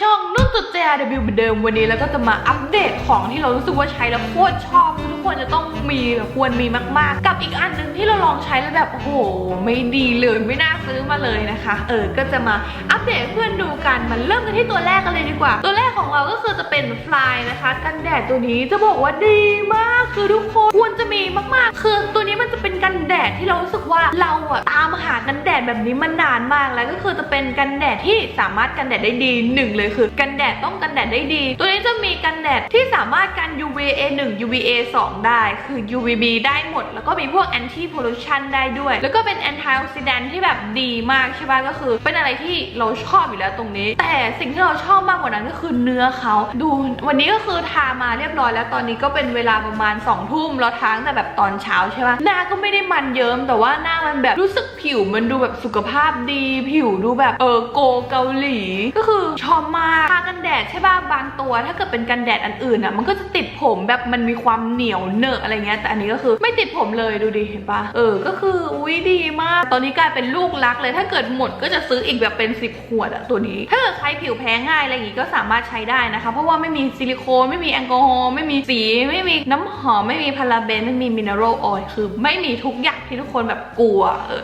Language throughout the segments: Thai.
ช่องนุ่นจุด JRW เหมือนเดิมวันนี้แล้วก็จะมาอัปเดตของที่เรารู้สึกว่าใช้แล้วโคตรชอบคือทุกคนจะต้องมีแบบควรมีมากๆ กับอีกอันหนึ่งที่เราลองใช้แล้วแบบโอ้โหไม่ดีเลยไม่น่าซื้อมาเลยนะคะ เออก็จะมาอัปเดตเพื่อนดูกันมันเริ่มกันที่ตัวแรกกันเลยดีกว่า ตัวแรกของเราก็คือจะเป็นฟลายนะคะ กันแดดตัวนี้จะบอกว่าดีมากคือทุกคนควรจะมีมากๆ คือตัวนี้มัน กันแดดที่เรารู้สึกว่าเราอะตามหากันแดดแบบนี้มานานมากแล้วก็คือจะเป็นกันแดดที่สามารถกันแดดได้ดีหนึ่งเลยคือ กันแดดต้องกันแดดได้ดี ตัวนี้จะมีกันแดดที่สามารถกัน UVA 1 UVA 2 ได้คือ UVB ได้หมด แล้วก็มีพวก anti pollution ได้ด้วย แล้วก็เป็น antioxidant ที่แบบดีมากใช่ป่ะก็คือ เป็นอะไรที่เราชอบอยู่แล้วตรงนี้ แต่สิ่งที่เราชอบมากกว่านั้นก็คือเนื้อเขาดูวันนี้ก็คือทามาเรียบร้อยแล้วตอนนี้ก็เป็นเวลาประมาณ2องทุ่มเราทาตั้งแต่แบบตอนเช้าใช่ป่ะหน้าก็ไม่ไม่ได้มันเยิ้มแต่ว่าหน้ามันแบบรู้สึกผิวมันดูแบบสุขภาพดี ผิวดูแบบเออโกเกาหลี ก็คือชอบมากทากันแดดใช่ป่ะบางตัว ถ้าเกิดเป็นกันแดดอันอื่นอะมันก็จะติดผมแบบมันมีความเหนียวเนอะอะไรเงี้ยแต่อันนี้ก็คือไม่ติดผมเลยดูดิเห็นปะเออก็คืออุ้ยดีมาก ตอนนี้กลายเป็นลูกรักเลย ถ้าเกิดหมดก็จะซื้ออีกแบบเป็น 10 ขวดอะตัวนี้ ถ้าเกิดใครผิวแพ้ง่ายอะไรอย่างงี้ก็สามารถใช้ได้นะคะ เพราะว่าไม่มีซิลิโคนไม่มีแอลกอฮอล์ไม่มีสี ไม่มีน้ำหอมไม่มีพาราเบนไม่มีมินเนอรัลออยล์คือไม่มีทุกอย่างที่ทุกคนแบบกลัว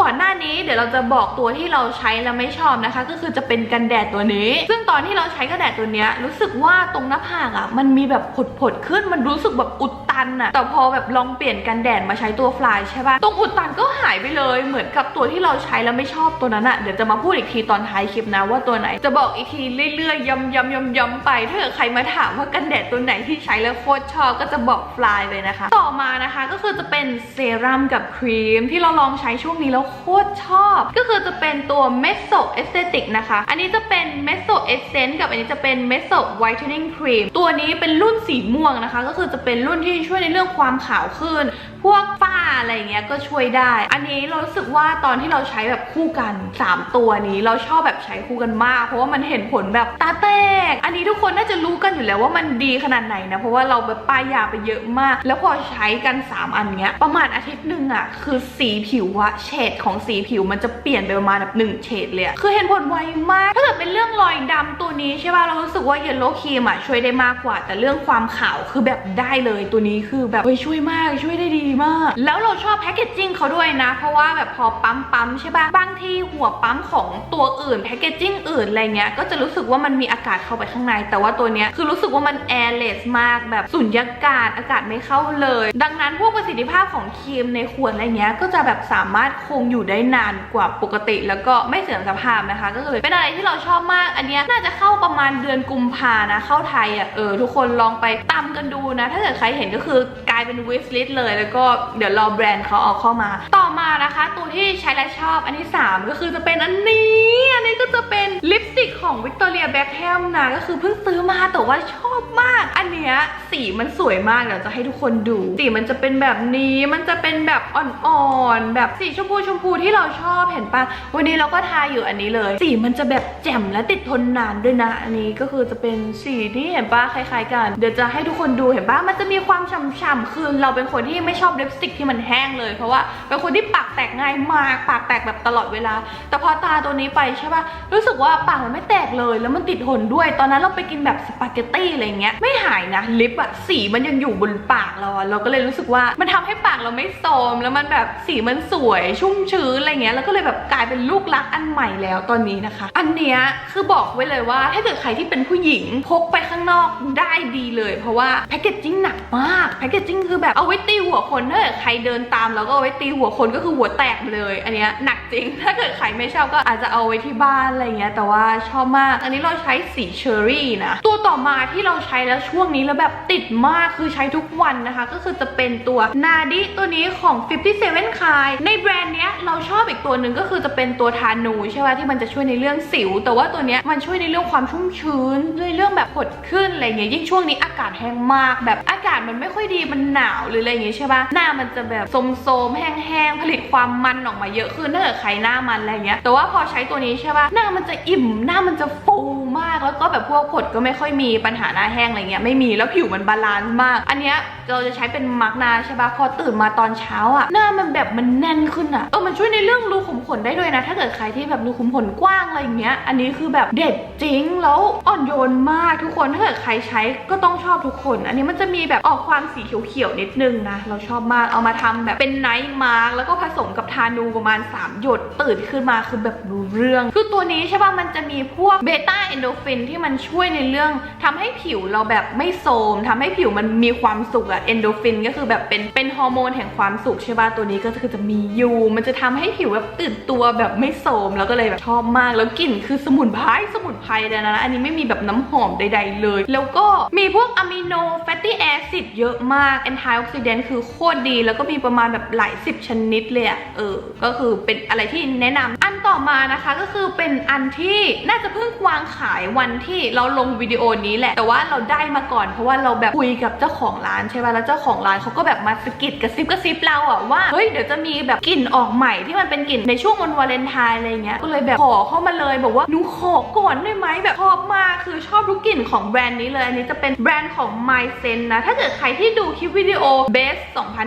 ก่อนหน้านี้เดี๋ยวเราจะบอกตัวที่เราใช้แล้วไม่ชอบนะคะ ก็คือจะเป็นกันแดดตัวนี้ ซึ่งตอนที่เราใช้กันแดดตัวเนี้ยรู้สึกว่าตรงหน้าผากอะมันมีแบบผดๆขึ้นมันรู้สึกแบบอุดันอะแต่พอแบบลองเปลี่ยนกันแดดมาใช้ตัวฟลายใช่ปะตรงอุดตันก็หายไปเลยเหมือนกับตัวที่เราใช้แล้วไม่ชอบตัวนั้นอะเดี๋ยวจะมาพูดอีกทีตอนท้ายคลิปนะว่าตัวไหน จะบอกอีกทีเรื่อยๆย้ำย้ำย้ำย้ำไปถ้าเกิดใครมาถามว่ากันแดดตัวไหนที่ใช้แล้วโคตรชอบก็จะบอกฟลายเลยนะคะ ต่อมานะคะก็คือจะเป็นเซรั่มกับครีมที่เราลองใช้ช่วงนี้แล้วโคตรชอบ ก็คือจะเป็นตัวเมสโซเอสเตติกนะคะ อันนี้จะเป็นเมสโซเอสเซนต์กับอันนี้จะเป็นเมสโซไวท์เทนนิ่งครีมตัวนี้เป็นรุ่นสีม่วงนะคะ ก็คือจะเป็นรุ่นที่ช่วยในเรื่องความขาวขึ้น พวกฝ้าอะไรเงี้ยก็ช่วยได้ อันนี้เรารู้สึกว่าตอนที่เราใช้แบบคู่กัน 3 ตัวนี้เราชอบแบบใช้คู่กันมาก เพราะว่ามันเห็นผลแบบตาแตก อันนี้ทุกคนน่าจะรู้กันอยู่แล้วว่ามันดีขนาดไหนนะเพราะว่าเราแบบป้ายยาไปเยอะมาก แล้วพอใช้กัน 3 อันเนี้ยประมาณอาทิตย์หนึ่งอะคือสีผิวอะเฉดของสีผิวมันจะเปลี่ยนไปประมาณแบบหนึ่งเฉดเลยคือเห็นผลไวมาก กิดเป็นเรื่องรอยดำตัวนี้ใช่ป่ะเรารู้สึกว่าเยลโล่ครีมอะช่วยได้มากกว่า แต่เรื่องความขาวคือแบบได้เลยตัวนี้คือแบบเฮ้ยช่วยมากช่วยได้ดีมาก แล้วเราชอบแพคเกจจิ้งเขาด้วยนะ เพราะว่าแบบพอปั๊มปั๊มใช่ป่ะบางทีหัวปั๊มของตัวอื่นแพคเกจจิ้งอื่นอะไรเงี้ยก็จะรู้สึกว่ามันมีอากาศเข้าไปข้างใน แต่ว่าตัวเนี้ยคือรู้สึกว่ามันแอร์เลสมากแบบสุญญากาศอากาศไม่เข้าเลย ดังนั้นพวกประสิทธิภาพของครีมในขวดอะไรเงี้ยก็จะแบบสามารถคงอยู่ได้นานกว่าปกติ แล้วก็ไม่เสื่อมสภาพนะคะ ก็คือเป็นอะไรที่เราชอบมากอันเนี้ยน่าจะเข้าประมาณเดือนกุมภานะ เข้าไทยอะเออทุกคนลองไปตามกันดูนะ ถ้าเกิดใครเห็นก็คือกลายเป็นวิสลิสเลย แล้วก็เดี๋ยวรอแบรนด์เขาเอาเข้ามา ต่อมานะคะ ตัวที่ใช้และชอบอันที่ 3 ก็คือจะเป็นอันนี้ อันนี้ก็จะเป็นลิปสติกของวิกตอเรียแบ็คแฮมนะก็คือเพิ่งซื้อมาแต่ว่าชอบมาก อันเนี้ยสีมันสวยมากเดี๋ยวจะให้ทุกคนดูสีมันจะเป็นแบบนี้มันจะเป็นแบบอ่อนๆแบบสีชมพูชมพูที่เราชอบเห็นปะวันนี้เราก็ทาอยู่อันนี้เลย สีมันจะแบบแจ่มและติดทนนานด้วยนะ อันนี้ก็คือจะเป็นสีที่เห็นปะคล้ายๆ กัน เดี๋ยวจะให้ทุกคนดูเห็นปะมันจะมีความฉ่ำๆคือเราเป็นคนที่ไม่ชอบลิปสติกที่มันแห้งเลย เพราะว่าเป็นคนที่ปากแตกง่ายมากปากแตกแบบตลอดเวลา แต่พอตาตัวนี้ไปใช่ปะรู้สึกว่าปากมันไม่แตกเลย แล้วมันติดทนด้วย ตอนนั้นเราไปกินแบบสปาเกตตี้อะไรเงี้ยไม่หายนะลิปอะสีมันยังอยู่บนปากเราอะเราก็เลยรู้สึกว่ามันทำให้ปากเราไม่โทมแล้วมันแบบสีมันสวยชุ่มชื้นอะไรเงี้ยแล้วก็เลยแบบกลายเป็นลูกรักอันใหม่แล้วตอนนี้นะคะ อันเนี้ยคือบอกไว้เลยว่า ถ้าเกิดใครที่เป็นผู้หญิงพกไปข้างนอกได้ดีเลย เพราะว่าแพคเกจจิ้งหนักมากแพคเกจจิ้งคือแบบเอาไว้ตีหัวคนถ้าเกิดใครเดินตามแล้วก็เอาไว้ตีหัวคนก็คือหัวแตกเลย อันเนี้ยหนักจริง ถ้าเกิดใครไม่ชอบก็อาจจะเอาไว้ที่บ้านอะไรเงี้ยแต่ว่าชอบมาก อันนี้เราใช้สีเชอร์รี่นะตัวต่อมาที่เราใช้แล้วช่วงนี้แล้วแบบติดมากคือใช้ทุกวันนะคะ ก็คือจะเป็นตัวนาดิตัวนี้ของ 57คายในแบรนด์เนี้ยเราชอบอีกตัวหนึ่งก็คือจะเป็นตัวทานูใช่ไหมที่มันจะช่วยในเรื่องสิวแต่ว่าตัวเนี้ยมันช่วยในเรื่องความชุ่มชื้นในเรื่องแบบผดขึ้นอะไรเงี้ยยิ่งช่วงนี้อากาศแห้งมาก แบบอากาศมันไม่ค่อยดีมันหนาวหรืออะไรเงี้ยใช่ปะหน้ามันจะแบบโสมๆแห้งๆผลิตความมันออกมาเยอะขึ้นถ้าเกิดใครหน้ามันอะไรเงี้ยแต่ว่าพอใช้ตัวนี้ใช่ปะหน้ามันจะอิ่มหน้ามันจะฟู มาก แล้วก็แบบพวกผดก็ไม่ค่อยมีปัญหาหน้าแห้งอะไรเงี้ยไม่มีแล้วผิวมันบาลานซ์มาก อันเนี้ยเราจะใช้เป็นมาร์กนาใช่ปะพอตื่นมาตอนเช้าอะหน้ามันแบบมันแน่นขึ้นอะเออมันช่วยในเรื่องรูขุมขนได้ด้วยนะ ถ้าเกิดใครที่แบบรูขุมขนกว้างอะไรเงี้ย อันนี้คือแบบเด็ดจริงแล้วอ่อนโยนมากทุกคนถ้าเกิดใครใช้ก็ต้องชอบทุกคน อันนี้มันจะมีแบบออกความสีเขียวๆนิดนึงนะเราชอบมากเอามาทำแบบเป็นไนท์มาร์กแล้วก็ผสมกับทานูประมาณ 3 หยดตื่นขึ้นมาคือแบบรู้เรื่อง คือตัวนี้ใช่ป่ะมันจะมีพวกเบต้าเอนโดฟินที่มันช่วยในเรื่องทำให้ผิวเราแบบไม่โทมทำให้ผิวมันมีความสุขอะเอนโดฟินก็คือแบบเป็นเป็นฮอร์โมนแห่งความสุขใช่ป่ะตัวนี้ก็คือจะมีอยู่ มันจะทำให้ผิวแบบตื่นตัวแบบไม่โทมแล้วก็เลยแบบชอบมากแล้วกลิ่นคือสมุนไพรสมุนไพรเลยนะ อันนี้ไม่มีแบบน้ำหอมใด ๆ เลย แล้วก็มีพวกอะมิโนแฟตตี้แอซิดเยอะมากแอนตี้ออกซิเดนต์คือโคตรดี แล้วก็มีประมาณแบบหลายสิบชนิดเลยอะเออ ก็คือเป็นอะไรที่แนะนำอันต่อมานะคะก็คือเป็นอันที่น่าจะเพิ่งวางขายวันที่เราลงวิดีโอนี้แหละ แต่ว่าเราได้มาก่อน เพราะว่าเราแบบคุยกับเจ้าของร้านใช่ป่ะแล้วเจ้าของร้านเขาก็แบบมาสกิดกระซิบกระซิบเราอะว่าเฮ้ยเดี๋ยวจะมีแบบกลิ่นออกใหม่ที่มันเป็นกลิ่นในช่วงวันวาเลนไทน์อะไรเงี้ยก็เลยแบบขอเข้ามาเลยบอกว่าหนูขอก่อนได้ไหมแบบชอบมากคือชอบทุกกลิ่นของแบรนด์นี้เลยอันนี้จะเป็นแบรนด์ของ My s e n นะถ้าเกิดใครที่ดูคลิปวิดีโอ Best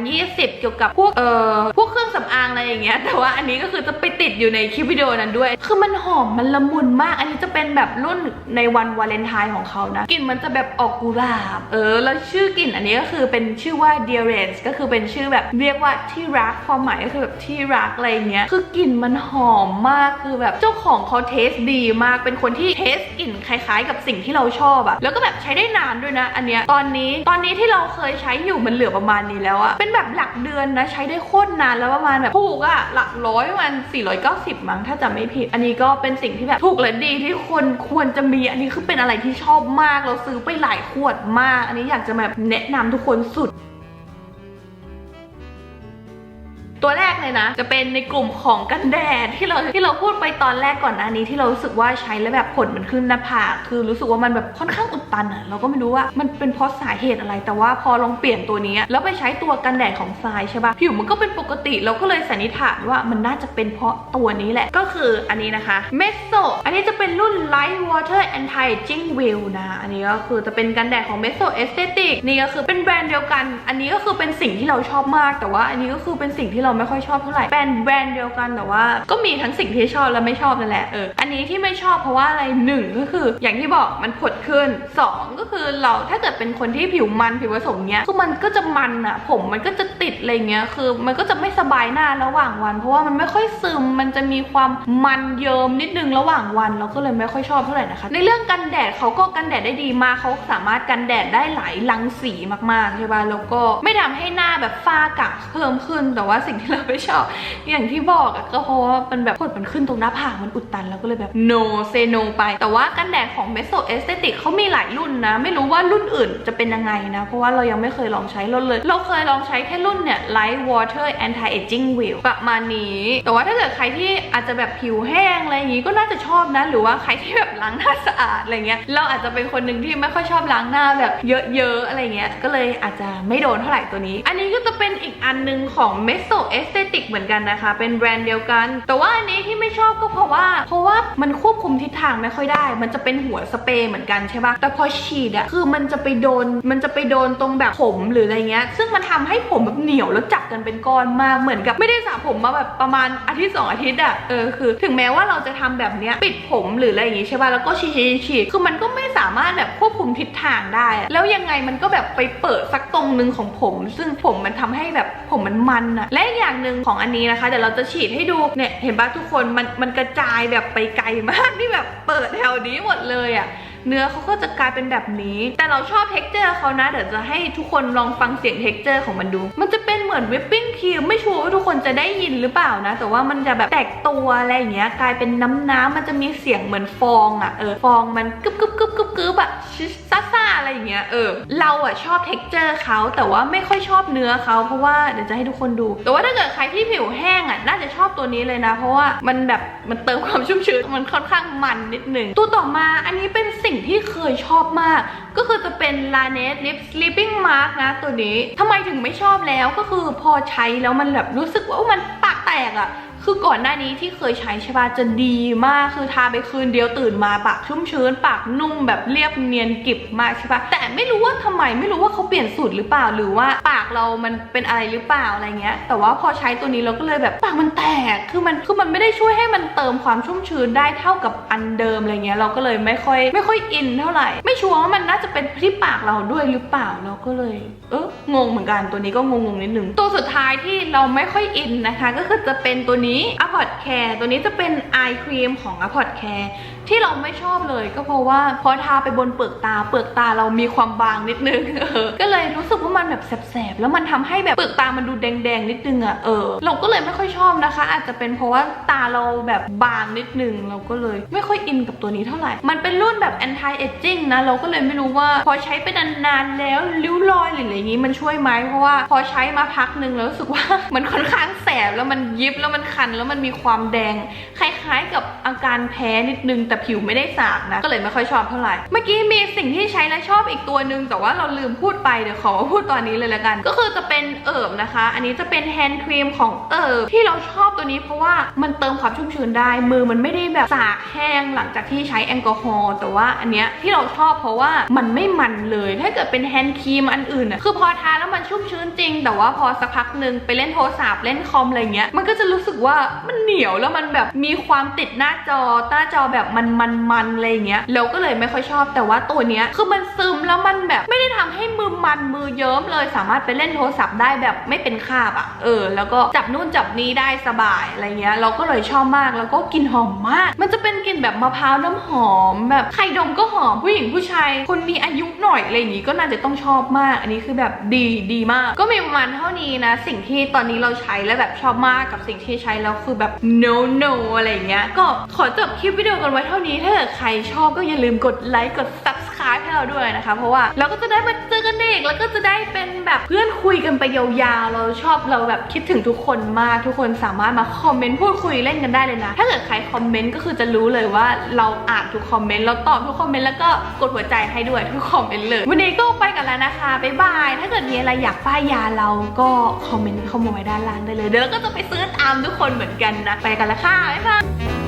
2020 เกี่ยวกับพวกเอ่อพวกเครื่องสำอางอะไรอย่างเงี้ยแต่ว่าอันนี้ก็คือจะไปติดอยู่ในคลิปวิดีโอนั้นด้วย คือมันหอมมันละมุนมาก อันนี้จะเป็นแบบรุ่นในวันวาเลนไทน์ของเขานะกลิ่นมันจะแบบออกกุหลาบ เออ แล้วชื่อกลิ่นอันนี้ก็คือเป็นชื่อว่า Dearest ก็คือเป็นชื่อแบบเรียกว่าที่รักความหมายก็คือแบบที่รักอะไรเงี้ยคือกลิ่นมันหอมมากคือแบบเจ้าของเขาเทสดีมากเป็นคนที่เทสกลิ่นคล้ายๆ กับสิ่งที่เราชอบอะแล้วก็แบบใช้ได้นานด้วยนะ อันเนี้ยตอนนี้ตอนนี้ที่เราเคยใช้อยู่มันเหลือประมาณนี้แล้วอะเป็นแบบหลักเดือนนะใช้ได้โคตรนานแล้วประมาณแบบถูกอะหลักร้อยประมัน490 มั้งถ้าจำไม่ผิด อันนี้ก็เป็นสิ่งที่แบบถูกและดีที่คนควรจะมีอันนี้คือเป็นอะไรที่ชอบมากเราซื้อไปหลายขวดมาก อันนี้อยากจะแบบแนะนำทุกคนสุด ตัวแรกเลยนะ จะเป็นในกลุ่มของกันแดดที่เราที่เราพูดไปตอนแรกก่อนหน้านี้ที่เรารู้สึกว่าใช้แล้วแบบผลมันขึ้นหน้าผากคือรู้สึกว่ามันแบบค่อนข้างอุดตันอะเราก็ไม่รู้ว่ามันเป็นเพราะสาเหตุอะไร แต่ว่าพอลองเปลี่ยนตัวนี้แล้วไปใช้ตัวกันแดดของทรายใช่ปะผิวมันก็เป็นปกติเราก็เลยสันนิษฐานว่ามันน่าจะเป็นเพราะตัวนี้แหละก็คืออันนี้นะคะเมสโซอันนี้จะเป็นรุ่น Light Water Anti Aging Wheel นะอันนี้ก็คือจะเป็นกันแดดของ Meso Aesthetic นี่ก็คือเป็นแบรนด์เดียวกัน อันนี้ก็คือเป็นสิ่งที่เราชอบมาก แต่ว่าอันนี้ก็คือเป็นสิ่งที่เราราไม่ค่อยชอบเท่าไหร่แบรนด์แบรนด์เดียวกันแต่ว่าก็มีทั้งสิ่งที่ชอบและไม่ชอบนั่นแหละเอออันนี้ที่ไม่ชอบเพราะว่าอะไรหนึ่งก็คือ อย่างที่บอกมันผดขึ้นสองก็คือเราถ้าเกิดเป็นคนที่ผิวมันผิวผสมเนี้ยคือมันก็จะมันอะผมมันก็จะติดอะไรเงี้ยคือ มันก็จะไม่สบายหน้าระหว่างวัน เพราะว่ามันไม่ค่อยซึมมันจะมีความมันเยิมนิดนึงระหว่างวันเราก็เลยไม่ค่อยชอบเท่าไหร่นะคะในเรื่องกันแดดเขาก็กันแดดได้ดีมากเขาสามารถกันแดดได้หลายรังสีมากๆใช่ป่ะแล้วก็ไม่ทำให้หน้าแบบฝ้ากระเพิ่มขึ้น แต่ว่าสิ่งที่เราไม่ชอบ อย่างที่บอกอะก็เพราะว่ามันแบบผดมันขึ้นตรงหน้าผากมันอุดตันแล้วก็เลยแบบ no say no ไป แต่ว่ากันแดดของ Meso Aesthetic เขามีหลายรุ่นนะ ไม่รู้ว่ารุ่นอื่นจะเป็นยังไงนะ เพราะว่าเรายังไม่เคยลองใช้รถเลย เราเคยลองใช้แค่รุ่นเนี่ย Light Water Anti Aging Wheel ประมาณนี้ แต่ว่าถ้าเกิดใครที่อาจจะแบบผิวแห้งอะไรอย่างงี้ก็น่าจะชอบนะ หรือว่าใครที่แบบล้างหน้าสะอาดอะไรเงี้ย เราอาจจะเป็นคนหนึ่งที่ไม่ค่อยชอบล้างหน้าแบบเยอะๆอะไรเงี้ย ก็เลยอาจจะไม่โดนเท่าไหร่ตัวนี้ อันนี้ก็จะเป็นอีกอันหนึงของ Meso เอสเตติกเหมือนกันนะคะ เป็นแบรนด์เดียวกัน แต่ว่าอันนี้ที่ไม่ชอบก็เพราะว่า เพราะว่ามันควบคุมทิศทางไม่ค่อยได้ มันจะเป็นหัวสเปรย์เหมือนกันใช่ปะแต่พอฉีดอะคือมันจะไปโดน มันจะไปโดนตรงแบบผมหรืออะไรเงี้ย ซึ่งมันทำให้ผมแบบเหนียวแล้วจับกันเป็นก้อนมาก เหมือนกับไม่ได้สระผมมาแบบประมาณอาทิตย์สองอาทิตย์อะเออคือ ถึงแม้ว่าเราจะทำแบบเนี้ยปิดผมหรืออะไรอย่างงี้ใช่ปะแล้วก็ฉีดฉีดฉีดคือมันก็ามารถแบบควบคุมทิศทางได้ แล้วยังไงมันก็แบบไปเปิดสักตรงหนึ่งของผม ซึ่งผมมันทำให้แบบผมมันมันอะและอีกอย่างหนึ่งของอันนี้นะคะเดี๋ยวเราจะฉีดให้ดูเนี่ยเห็นปะทุกคนมันมันกระจายแบบไปไกลมากที่แบบเปิดแถวนี้หมดเลยอะ เนื้อเขาก็จะกลายเป็นแบบนี้ แต่เราชอบเท็กเจอร์เขานะ เดี๋ยวจะให้ทุกคนลองฟังเสียงเท็กเจอร์ของมันดู มันจะเป็นเหมือนวิปปิ้งครีมไม่ชัวร์ว่าทุกคนจะได้ยินหรือเปล่านะ แต่ว่ามันจะแบบแตกตัวอะไรอย่างเงี้ย กลายเป็นน้ำน้ำๆมันจะมีเสียงเหมือนฟองอะเออ ฟองมันกึบกึบกึบกึบกึบอะชิซ่าซ่าๆอะไรอย่างเงี้ย เออ เราอะชอบเท็กเจอร์เขาแต่ว่าไม่ค่อยชอบเนื้อเขาเพราะว่าเดี๋ยวจะให้ทุกคนดู แต่ว่าถ้าเกิดใครที่ผิวแอะน่าจะชอบตัวนี้เลยนะ เพราะว่ามันแบบมันเติมความชุ่มชื้นมันค่อนข้างมันนิดหนึ่งตัวต่อมาอันนี้เป็นสิ่งที่เคยชอบมาก ก็คือจะเป็น l a n e t Lip Sleeping Mask นะตัวนี้ทำไมถึงไม่ชอบแล้วก็คือพอใช้แล้วมันแบบรู้สึกว่ามันปากแตกอะ คือก่อนหน้านี้ที่เคยใช้ใช่ป่ะจะดีมากคือทาไปคืนเดียวตื่นมาปากชุ่มชื้นปากนุ่มแบบเรียบเนียนกริบมากใช่ป่ะแต่ไม่รู้ว่าทำไมไม่รู้ว่าเขาเปลี่ยนสูตรหรือเปล่าหรือว่าปากเรามันเป็นอะไรหรือเปล่าอะไรเงี้ย แต่ว่าพอใช้ตัวนี้เราก็เลยแบบปากมันแตกคือมันคือมันไม่ได้ช่วยให้มันเติมความชุ่มชื้นได้เท่ากับอันเดิมอะไรเงี้ยเราก็เลยไม่ค่อย ไม่ค่อยอินเท่าไหร่ ไม่ชัวร์ว่ามันน่าจะเป็นที่ปากเราด้วยหรือเปล่าเราก็เลย เอองงเหมือนกันตัวนี้ก็งงๆนิดนึงตัวสุดท้ายที่เราไม่ค่อยอินนะคะ ก็คือจะเป็นตัวนี้ a p o t Care ตัวนี้จะเป็น Eye Cream ของ a p o t Care ที่เราไม่ชอบเลยก็เพราะว่าพอทาไปบนเปลือกตา เปลือกตาเรามีความบางนิดนึงเออก็เลยรู้สึกว่ามันแบบแสบๆแล้วมันทำให้แบบเปลือกตามันดูแดงๆนิดนึงอะเออเราก็เลยไม่ค่อยชอบนะคะ อาจจะเป็นเพราะว่าตาเราแบบบางนิดนึงเราก็เลยไม่ค่อยอินกับตัวนี้เท่าไหร่ มันเป็นรุ่นแบบ anti aging นะเราก็เลยไม่รู้ว่า พอใช้ไปนานๆแล้วริ้วรอยหรืออะไรอย่างนี้มันช่วยไหมเพราะว่าพอใช้มาพักนึงแล้วรู้สึกว่ามันค่อนข้างแสบแล้วมันยิบแล้วมันคันแล้วมันมีความแดง คล้ายๆ กับอาการแพ้นิดนึงแต่ผิวไม่ได้สากนะ ก็เลยไม่ค่อยชอบเท่าไหร่ เมื่อกี้มีสิ่งที่ใช้และชอบอีกตัวหนึ่งแต่ว่าเราลืมพูดไปเดี๋ยวขอมาพูดตอนนี้เลยละกัน ก็คือจะเป็นเอิบนะคะ อันนี้จะเป็นแฮนด์ครีมของเอิบที่เราชอบตัวนี้เพราะว่ามันเติมความชุ่มชื้นได้ มือมันไม่ได้แบบสากแห้งหลังจากที่ใช้แอลกอฮอล์แต่ว่าอันเนี้ยที่เราชอบเพราะว่ามันไม่มันเลย ถ้าเกิดเป็นแฮนด์ครีมอันอื่นอะคือพอทาแล้วมันชุ่มชื้นจริง แต่ว่าพอสักพักหนึ่งไปเล่นโทรศัพท์เล่นคอมอะไรเงี้ยมันก็จะรู้สึกว่ามันเหนียวแล้วมันแบบมีความติดหน้าจอหน้าจอแบบมันมันมันอะไรเงี้ยเราก็เลยไม่ค่อยชอบแต่ว่าตัวเนี้ยคือมันซึมแล้วมันแบบไม่ได้ทำให้มือมันมือเยิ้มเลยสามารถไปเล่นโทรศัพท์ได้แบบไม่เป็นคาบอะเออ แล้วก็จับนู่นจับนี้ได้สบายอะไรเงี้ยเราก็เลยชอบมากแล้วก็กลิ่นหอมมาก มันจะเป็นกลิ่นแบบมะพร้าวน้ำหอม แบบใครดมก็หอมผู้หญิงผู้ชายคนมีอายุหน่อยอะไรอย่างงี้ก็น่าจะต้องชอบมาก อันนี้คือแบบดีดีมาก ก็มีประมาณเท่านี้นะ สิ่งที่ตอนนี้เราใช้แล้วแบบชอบมากกับสิ่งที่ใช้แล้วคือแบบ no no อะไรอย่างเงี้ย ก็ขอจบคลิปวิดีโอกันไว้เท่านี้ ถ้าเกิดใครชอบก็อย่าลืมกดไลค์ กด subscribe ให้เราด้วยนะคะ เพราะว่าเราก็จะได้มาเจอกันอีกแล้วก็จะได้เป็นแบบเพื่อนคุยกันไปยาวๆ เราชอบเราแบบคิดถึงทุกคนมากทุกคนสามารถมาคอมเมนต์พูดคุยเล่นกันได้เลยนะ ถ้าเกิดใครคอมเมนต์ก็คือจะรู้เลยว่าเราอ่านทุกคอมเมนต์เราตอบทุกคอมเมนต์แล้วก็กดหัวใจให้ด้วยทุกคอมเมนต์เลย วันนี้ก็ไปกันแล้วนะคะบ๊ายบาย ถ้าเกิดมีอะไรอยากป้ายยาเราก็คอมเมนต์เข้ามาไว้ด้านล่างได้เลย เดี๋ยวเราก็จะไปซื้อตามทุกคนเหมือนกันนะ ไปกันละค่ะบ๊ายบาย